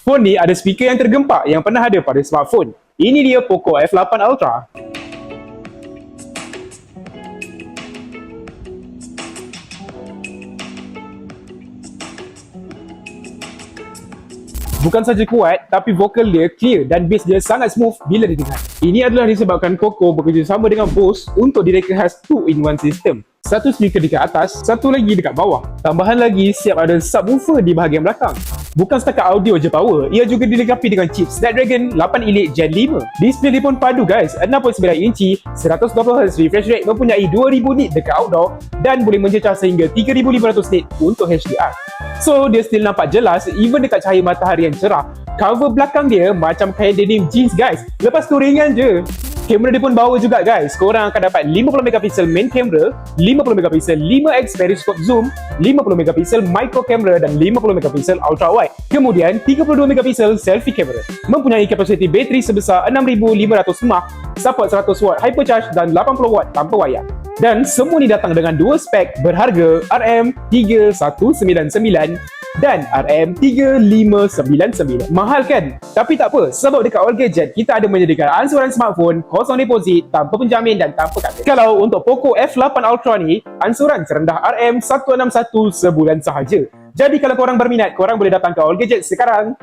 Phone ni ada speaker yang tergempak yang pernah ada pada smartphone. Ini dia Poco F8 Ultra. Bukan saja kuat, tapi vokal dia clear dan bass dia sangat smooth bila didengar. Ini adalah disebabkan Poco bekerjasama dengan Bose untuk direka khas 2-in-1 system. Satu speaker dekat atas, satu lagi dekat bawah. Tambahan lagi, siap ada subwoofer di bahagian belakang. Bukan setakat audio je power, ia juga dilengkapi dengan chip Snapdragon 8 Elite Gen 5. Display dia pun padu guys, 6.9 inci, 120Hz refresh rate mempunyai 2000 nit dekat outdoor dan boleh mencecah sehingga 3500 nit untuk HDR. So, dia still nampak jelas even dekat cahaya matahari yang cerah. Cover belakang dia macam kain denim jeans guys. Lepas tu ringan je. Kamera dia pun bawa juga guys. Korang akan dapat 50MP main camera, 50MP 5x periscope zoom, 50MP micro camera dan 50MP ultra wide. Kemudian 32MP selfie camera. Mempunyai kapasiti bateri sebesar 6500 mAh, support 100W hypercharge dan 80W tanpa wayar. Dan semua ni datang dengan dua spek berharga RM3199 dan RM3599. Mahal kan? Tapi tak apa, sebab dekat All Gadget kita ada menyediakan ansuran smartphone kosong deposit, tanpa penjamin dan tanpa kata. Kalau untuk Poco F8 Ultra ni, ansuran serendah RM161 sebulan sahaja. Jadi kalau korang berminat, korang boleh datang ke All Gadget sekarang.